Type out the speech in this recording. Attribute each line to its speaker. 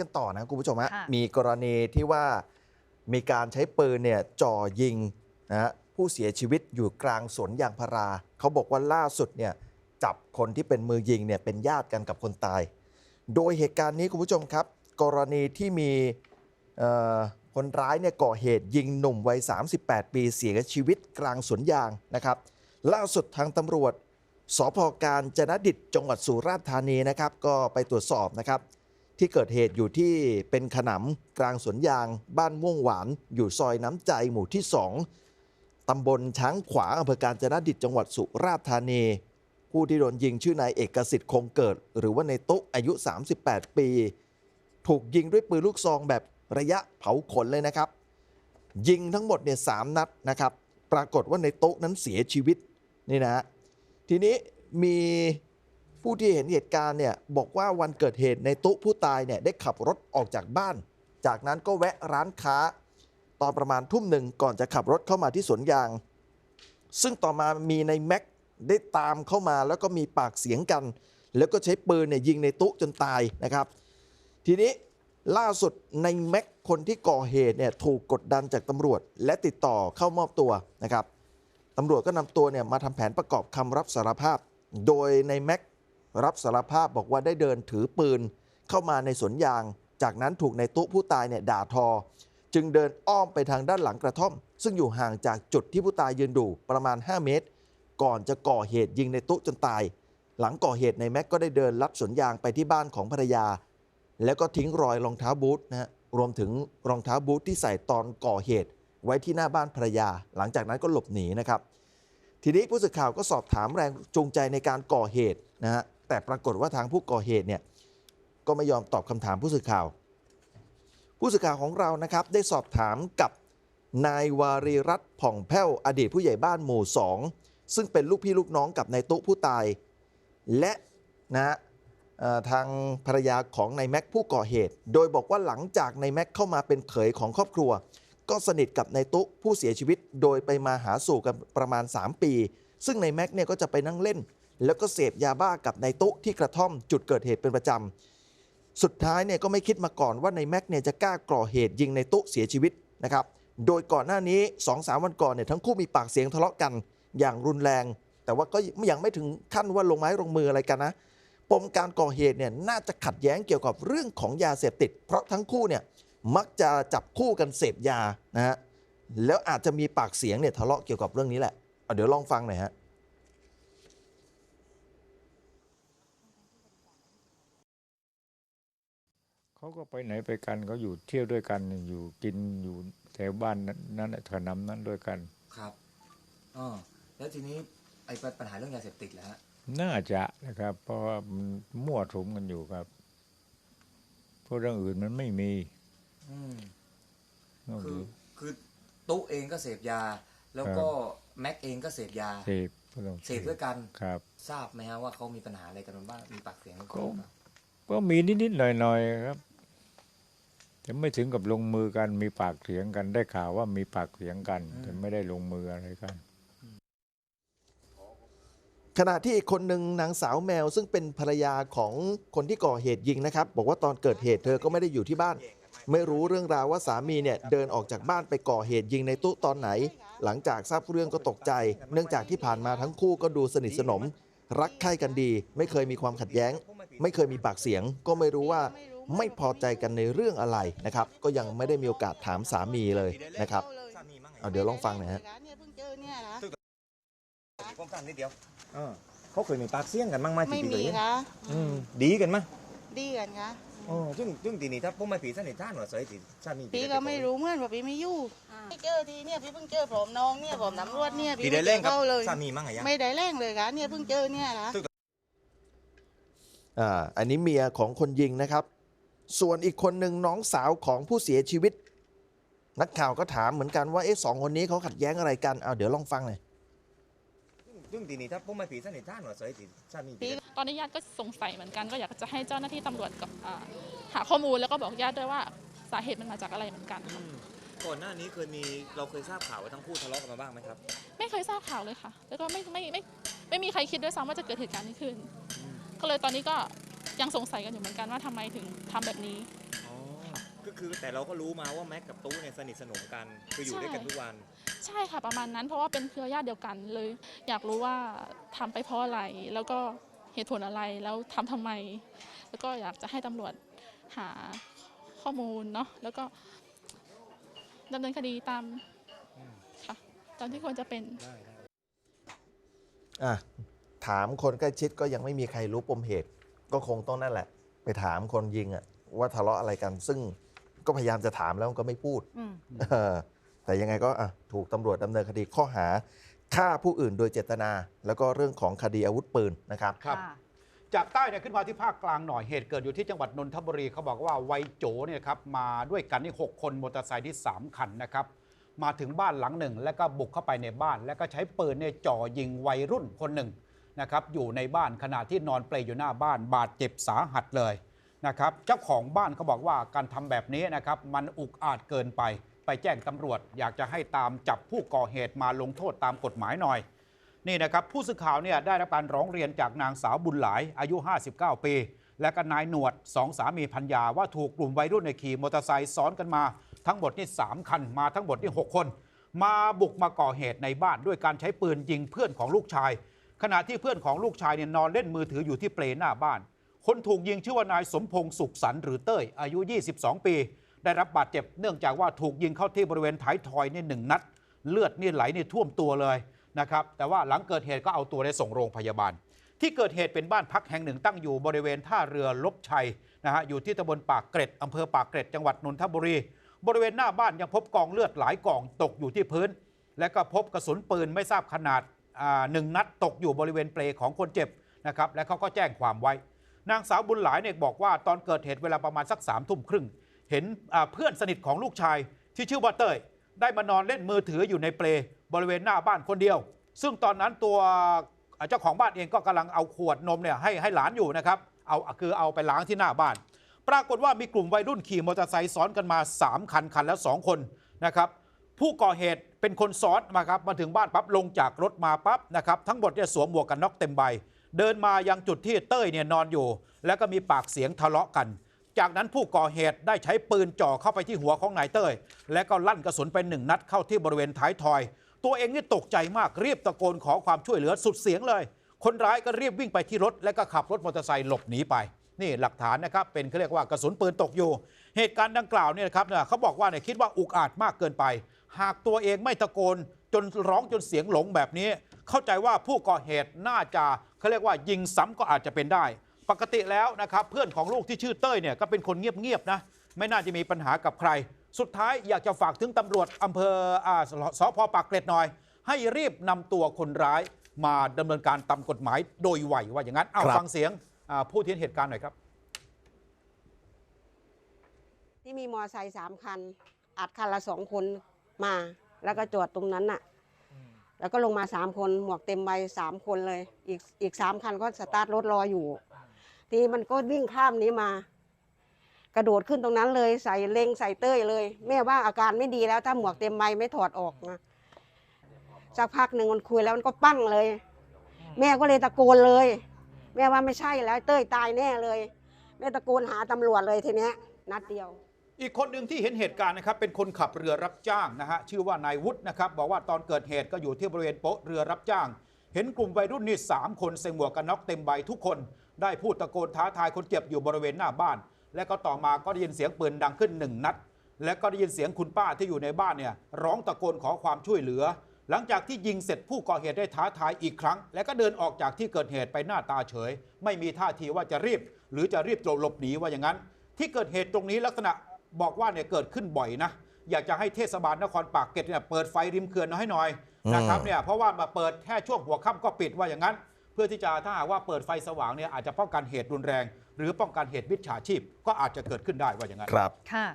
Speaker 1: กันต่อนะคุณผู้ชมฮะ
Speaker 2: ค่ะ
Speaker 1: มีกรณีที่ว่ามีการใช้ปืนเนี่ยจ่อยิงนะฮะผู้เสียชีวิตอยู่กลางสวนยางพารา เขาบอกว่าล่าสุดเนี่ยจับคนที่เป็นมือยิงเนี่ยเป็นญาติกันกับคนตาย โดยเหตุการณ์นี้คุณผู้ชมครับ กรณีที่มีเอ่อคนร้ายเนี่ยก่อเหตุยิงหนุ่มวัย 38 ปีเสียชีวิตกลางสวนยางนะครับ ล่าสุดทางตำรวจ สพการจนดิตจังหวัดสุราษฎร์ธานีนะครับ ก็ไปตรวจสอบนะครับ ที่เกิดเหตุอยู่ที่เป็นขนำกลางสวนยาง บ้านม่วงหวาน อยู่ซอยน้ำใจหมู่ที่ 2 ตำบลช้างขวาอำเภอการจนดิตจังหวัดสุราษฎร์ธานี ผู้ที่โดนยิงชื่อนายเอกสิทธิ์คงเกิด หรือว่าในตุ๊อายุ 38 ปี ถูกยิงด้วยปืนลูกซองแบบระยะเผาขนเลยนะครับ ยิงทั้งหมดเนี่ยสามนัดนะครับ ปรากฏว่าในโต๊ะนั้นเสียชีวิตนี่นะทีนี้มี ผู้ที่เห็นเหตุการณ์เนี่ยบอกว่าวันเกิดเหตุในตุ๊ผู้ตายเนี่ยได้ขับรถออกจากบ้าน จากนั้นก็แวะร้านค้า ตอนประมาณทุ่มหนึ่งก่อนจะขับรถเข้ามาที่สวนยาง ซึ่งต่อมามีในแม็กได้ตามเข้ามาแล้วก็มีปากเสียงกัน แล้วก็ใช้ปืนเนี่ยยิงในตุ๊จนตายนะครับ ทีนี้ล่าสุดในแม็กคนที่ก่อเหตุเนี่ยถูกกดดันจากตำรวจ และติดต่อเข้ามอบตัวนะครับตำรวจก็นำตัวเนี่ยมาทำแผนประกอบคำรับสารภาพ โดยในแม็ก รับสารภาพบอกว่าได้เดินถือปืนเข้ามาในสวนยาง จากนั้นถูกในตุ๊ผู้ตายเนี่ยด่าทอ จึงเดินอ้อมไปทางด้านหลังกระท่อม ซึ่งอยู่ห่างจากจุดที่ผู้ตายยืนดูประมาณ 5 เมตร ก่อนจะก่อเหตุยิงในตุ๊จนตาย หลังก่อเหตุในแม็กก็ได้เดินลัดสวนยางไปที่บ้านของภรรยา แล้วก็ทิ้งรอยรองเท้าบูทนะฮะรวมถึงรองเท้าบูทที่ใส่ตอนก่อเหตุ ไว้ที่หน้าบ้านภรรยา หลังจากนั้นก็หลบหนีนะครับทีนี้ผู้สื่อข่าวก็สอบถามแรงจูงใจในการก่อเหตุนะฮะ แต่ปรากฏว่าทางผู้ก่อเหตุเนี่ยก็ไม่ยอมตอบคำถามผู้สื่อข่าว ผู้สื่อข่าวของเรานะครับได้สอบถามกับนายวารีรัตน์ผ่องแผ้วอดีตผู้ใหญ่บ้านหมู่ 2 ซึ่งเป็นลูกพี่ลูกน้องกับนายตุ๊ผู้ตาย และนะทางภรรยาของนายแม็กผู้ก่อเหตุ โดยบอกว่าหลังจากนายแม็กเข้ามาเป็นเขยของครอบครัว ก็สนิทกับนายตุ๊ผู้เสียชีวิต โดยไปมาหาสู่กันประมาณ 3 ปี ซึ่งนายแม็กเนี่ยก็จะไปนั่งเล่น แล้วก็เสพยาบ้ากับนายตุ๊ที่กระท่อมจุดเกิดเหตุเป็นประจำ สุดท้ายเนี่ยก็ไม่คิดมาก่อนว่าในแม็กเนี่ยจะกล้าก่อเหตุยิงในตุ๊เสียชีวิตนะครับ โดยก่อนหน้านี้2อสาวันก่อนเนี่ยทั้งคู่มีปากเสียงทะเลาะกันอย่างรุนแรง แต่ว่าก็ยังไม่ถึงขั้นว่าลงไม้ลงมืออะไรกันนะ ปมการก่อเหตุเนี่ยน่าจะขัดแย้งเกี่ยวกับเรื่องของยาเสพติด เพราะทั้งคู่เนี่ยมักจะจับคู่กันเสพยานะฮะ แล้วอาจจะมีปากเสียงเนี่ยทะเลาะเกี่ยวกับเรื่องนี้แหละเเดี๋ยวลองฟังหน่อยฮะ
Speaker 3: เขาก็ไปไหนไปกันเขาอยู่เที่ยวด้วยกันอยู่กินอยู่แถวบ้านนั้นนั่นน่ะถนำนั้นด้วยกัน
Speaker 4: ครับอ๋อแล้วทีนี้ไอ้ปัญหาเรื่องยาเสพติดแล้วฮะ
Speaker 3: น่าจะนะครับ เพราะว่ามันมั่วสุมกันอยู่ครับเพราะเรื่องอื่นมันไม่มี
Speaker 4: อืม
Speaker 3: นอก
Speaker 4: คือ
Speaker 3: จาก
Speaker 4: คือตุ๊เองก็เสพยา แล้วก็แม็กเองก็เสพยา
Speaker 3: เสพก็ต้อง
Speaker 4: เสพด้วยกัน
Speaker 3: ครับ
Speaker 4: ทราบไหมฮะว่าเขามีปัญหาอะไรกันบ้างมีปากเสียงกัน
Speaker 3: ก็
Speaker 4: บ้างหรือเปล่า
Speaker 3: ก็มีนิดๆหน่อยๆครับ แต่ไม่ถึงกับลงมือกันมีปากเสียงกันได้ข่าวว่ามีปากเสียงกันแต่ไม่ได้ลงมืออะไรกัน
Speaker 1: ขณะที่อีกคนหนึ่งนางสาวแมวซึ่งเป็นภรรยาของคนที่ก่อเหตุยิงนะครับ บอกว่าตอนเกิดเหตุเธอก็ไม่ได้อยู่ที่บ้าน ไม่รู้เรื่องราวว่าสามีเนี่ยเดินออกจากบ้านไปก่อเหตุยิงในตู้ตอนไหน หลังจากทราบเรื่องก็ตกใจ เนื่องจากที่ผ่านมาทั้งคู่ก็ดูสนิทสนม รักใคร่กันดี ไม่เคยมีความขัดแย้ง ไม่เคยมีปากเสียง ก็ไม่รู้ว่า ไม่พอใจกันในเรื่องอะไรนะครับ ก็ยังไม่ได้มีโอกาสถามสามีเลยนะครับเอาเดี๋ยวลองฟังหน่อยฮะ
Speaker 5: เนี่ยเพิ่งเจอเนี่ยนะ
Speaker 6: ผมฟังนิดเดียวเออเขาเคยมีปากเสียงกันบ้างไหม
Speaker 5: ไม่
Speaker 6: ที่
Speaker 5: มี
Speaker 6: ปี
Speaker 5: ค่ะ
Speaker 6: อืมดีกันไหม
Speaker 5: ดีกันค่ะ
Speaker 6: อ๋อซึ่งซึ่งทีนี้ถ้าผมไม่ผีสนิทท่านว่าเสยสิสามี
Speaker 5: พี่ก็ไม่รู้เหมื่อนว่าพี่ไม่อยู่พี่เจอทีเนี่ยพี่เพิ่งเจอผมน้องเนี่ยผมตำรวจเนี่ย
Speaker 6: พี่ได้เล่นกับ
Speaker 5: เข้าเลย
Speaker 6: สามีมั้งไงยัง
Speaker 5: ไม่ได้เล่นเลยค่ะเนี่ยเพิ่งเจอเนี่ยนะ
Speaker 1: อ่าอันนี้เมียของคนยิงนะครับ ส่วนอีกคนหนึ่งน้องสาวของผู้เสียชีวิต นักข่าวก็ถามเหมือนกันว่าเอ๊ะสองคนนี้เขาขัดแย้งอะไรกันเอาเดี๋ยวลองฟังหน่อย
Speaker 6: ซึ่งทีนี้ถ้าผมไม่ผีสนิทท่านว่าเสยสิสามี
Speaker 5: พี่
Speaker 7: ตอนนี้ญาติก็สงสัยเหมือนกันก็อยากจะให้เจ้าหน้าที่ตำรวจกับอ่าหาข้อมูลแล้วก็บอกญาติด้วยว่าสาเหตุมันมาจากอะไรเหมือนกันค่ะ
Speaker 6: ก่อนหน้านี้เคยมีเราเคยทราบข่าวว่าทั้งคู่ทะเลาะกันมาบ้างไหมครับ
Speaker 7: ไม่เคยทราบข่าวเลยค่ะ แล้วก็ไม่ไม่ไม่ไม่มีใครคิดด้วยซ้ำว่าจะเกิดเหตุการณ์นี้ขึ้น ก็เลยตอนนี้ก็ ยังสงสัยกันอยู่เหมือนกันว่าทำไมถึงทำแบบนี้
Speaker 6: อ๋อก็คือแต่เราก็รู้มาว่าแม็กกับตู้เนี่ยสนิทสนมกัน คืออยู่ด้วยกันทุกวัน
Speaker 7: ใช่ค่ะประมาณนั้นเพราะว่าเป็นเครือญาติเดียวกันเลย อยากรู้ว่าทำไปเพราะอะไร แล้วก็เหตุผลอะไรแล้วทำทำไม แล้วก็อยากจะให้ตำรวจหาข้อมูลเนาะแล้วก็ดำเนินคดีตามค่ะตามที่ควรจะเป็น
Speaker 1: อะถามคนใกล้ชิดก็ยังไม่มีใครรู้ปมเหตุ ก็คงต้องนั่นแหละ ไปถามคนยิงอะว่าทะเลาะอะไรกัน ซึ่งก็พยายามจะถามแล้วมันก็ไม่พูดเออแต่ยังไงก็อะถูกตำรวจดำเนินคดีข้อหาฆ่าผู้อื่นโดยเจตนา แล้วก็เรื่องของคดีอาวุธปืนนะครับ
Speaker 2: ครับจากใต้เนี่ยขึ้นมาที่ภาคกลางหน่อยเหตุเกิดอยู่ที่จังหวัดนนทบุรีเขาบอกว่าวัยโจเนี่ยครับมาด้วยกันนี่หกคนมอเตอร์ไซค์ที่ 3 คันนะครับ มาถึงบ้านหลังหนึ่ง แล้วก็บุกเข้าไปในบ้าน แล้วก็ใช้ปืนเนี่ยจ่อยิงวัยรุ่นคนหนึ่ง นะครับอยู่ในบ้านขณะที่นอนเปลอยู่หน้าบ้านบาดเจ็บสาหัสเลยนะครับเจ้าของบ้านเขาบอกว่าการทำแบบนี้นะครับมันอุกอาจเกินไป ไปแจ้งตำรวจ อยากจะให้ตามจับผู้ก่อเหตุมาลงโทษตามกฎหมายหน่อย นี่นะครับผู้สื่อข่าวเนี่ยได้รับการร้องเรียนจากนางสาวบุญหลายอายุ 59 ปี และก็นายหนวดสองสามีพัญญาว่าถูกกลุ่มวัยรุ่นในขี่มอเตอร์ไซค์ซ้อนกันมา ทั้งหมดนี่3คันมาทั้งหมดนี่6คน มาบุกมาก่อเหตุในบ้านด้วยการใช้ปืนยิงเพื่อนของลูกชาย ขณะที่เพื่อนของลูกชายเนี่ยนอนเล่นมือถืออยู่ที่เปลหน้าบ้าน คนถูกยิงชื่อว่านายสมพงษ์สุขสันหรือเต้ย อายุ 22 ปี ได้รับบาดเจ็บเนื่องจากว่าถูกยิงเข้าที่บริเวณท้ายทอยนี่หนึ่งนัด เลือดนี่ไหลนี่ท่วมตัวเลยนะครับแต่ว่าหลังเกิดเหตุก็เอาตัวได้ส่งโรงพยาบาล ที่เกิดเหตุเป็นบ้านพักแห่งหนึ่งตั้งอยู่บริเวณท่าเรือลบชัยนะฮะอยู่ที่ตำบลปากเกร็ดอำเภอปากเกร็ดจังหวัดนนทบุรี บริเวณหน้าบ้านยังพบกองเลือดหลายกองตกอยู่ที่พื้น และก็พบกระสุนปืนไม่ทราบขนาด หนึ่งนัดตกอยู่บริเวณเปลของคนเจ็บนะครับและเขาก็แจ้งความไว้ นางสาวบุญหลายเนี่ยบอกว่าตอนเกิดเหตุเวลาประมาณสักสามทุ่มครึ่ง เห็นเพื่อนสนิทของลูกชายที่ชื่อว่าเต้ยได้มานอนเล่นมือถืออยู่ในเปลบริเวณหน้าบ้านคนเดียว ซึ่งตอนนั้นตัวเจ้าของบ้านเองก็กำลังเอาขวดนมเนี่ยให้ให้หลานอยู่นะครับเอาคือเอาไปล้างที่หน้าบ้าน ปรากฏว่ามีกลุ่มวัยรุ่นขี่มอเตอร์ไซค์ซ้อนกันมา 3 คันคันละ2คนนะครับผู้ก่อเหตุ เป็นคนซ้อนมาครับมาถึงบ้านปั๊บลงจากรถมาปั๊บนะครับทั้งหมดเนี่ยสวมหมวกกันน็อกเต็มใบ เดินมายังจุดที่เต้ยเนี่ยนอนอยู่ แล้วก็มีปากเสียงทะเลาะกัน จากนั้นผู้ก่อเหตุได้ใช้ปืนจ่อเข้าไปที่หัวของนายเต้ย และก็ลั่นกระสุนไปหนึ่งนัดเข้าที่บริเวณท้ายทอย ตัวเองนี่ตกใจมากรีบตะโกนขอความช่วยเหลือสุดเสียงเลย คนร้ายก็รีบวิ่งไปที่รถ และก็ขับรถมอเตอร์ไซค์หลบหนีไปนี่หลักฐานนะครับเป็นเขาเรียกว่ากระสุนปืนตกอยู่ เหตุการณ์ดังกล่าวเนี่ยนะครับเนี่ยเขาบอกว่าเนี่ยคิดว่าอุกอาจมากเกินไป หากตัวเองไม่ตะโกนจนร้องจนเสียงหลงแบบนี้ เข้าใจว่าผู้ก่อเหตุน่าจะเขาเรียกว่ายิงซ้ำก็อาจจะเป็นได้ ปกติแล้วนะครับเพื่อนของลูกที่ชื่อเต้ยเนี่ยก็เป็นคนเงียบๆนะไม่น่าจะมีปัญหากับใคร สุดท้ายอยากจะฝากถึงตำรวจอำเภออ่าสสพปากเกร็ดหน่อย ให้รีบนำตัวคนร้ายมาดำเนินการตามกฎหมายโดยไวว่าอย่างนั้นเอา
Speaker 1: ครับ
Speaker 2: ฟังเสียงอ่าผู้ที่เห็นเหตุการณ์หน่อยครับ
Speaker 8: ที่มีมอไซค์สามคันอัดคันละสองคน มา แล้วก็จอดตรงนั้นน่ะ แล้วก็ลงมาสามคนหมวกเต็มใบสามคนเลย อีกอีกสามคันก็สตาร์ทรถรออยู่ ทีนี้มันก็วิ่งข้ามนี้มา กระโดดขึ้นตรงนั้นเลยใส่เล็งใส่เต้ยเลย แม่ว่าอาการไม่ดีแล้วถ้าหมวกเต็มใบไม่ถอดออกนะสักพักหนึ่งมันคุยแล้วมันก็ปั้งเลย แม่ก็เลยตะโกนเลย แม่ว่าไม่ใช่แล้วเต้ยตายแน่เลยแม่ตะโกนหาตำรวจเลยทีเนี้ยนัดเดียว
Speaker 2: อีกคนหนึ่งที่เห็นเหตุการณ์นะครับเป็นคนขับเรือรับจ้างนะฮะชื่อว่านายวุฒินะครับบอกว่าตอนเกิดเหตุก็อยู่ที่บริเวณโป๊ะเรือรับจ้าง เห็นกลุ่มวัยรุ่นนี่สามคนใส่หมวกกันน็อกเต็มใบทุกคน ได้พูดตะโกนท้าทายคนเจ็บอยู่บริเวณหน้าบ้าน และก็ต่อมาก็ได้ยินเสียงปืนดังขึ้นหนึ่งนัด และก็ได้ยินเสียงคุณป้าที่อยู่ในบ้านเนี่ยร้องตะโกนขอความช่วยเหลือ หลังจากที่ยิงเสร็จผู้ก่อเหตุได้ท้าทายอีกครั้ง และก็เดินออกจากที่เกิดเหตุไปหน้าตาเฉย ไม่มีท่าทีว่าจะรีบ หรือจะรีบหลบหนีว่าอย่างนั้น ที่เกิดเหตุตรงนี้ลักษณะ บอกว่าเนี่ยเกิดขึ้นบ่อยนะ อยากจะให้เทศบาลนครปากเกร็ดเนี่ยเปิดไฟริมเขื่อนให้หน่อยนะครับเนี่ยเพราะว่ามาเปิดแค่ช่วงหัวค่ำก็ปิดว่าอย่างนั้น เพื่อที่จะถ้าหากว่าเปิดไฟสว่างเนี่ยอาจจะป้องกันเหตุรุนแรง หรือป้องกันเหตุมิจฉาชีพ ก็อาจจะเกิดขึ้นได้ว่าอย่างนั้น
Speaker 1: ครับ
Speaker 9: ค่ะ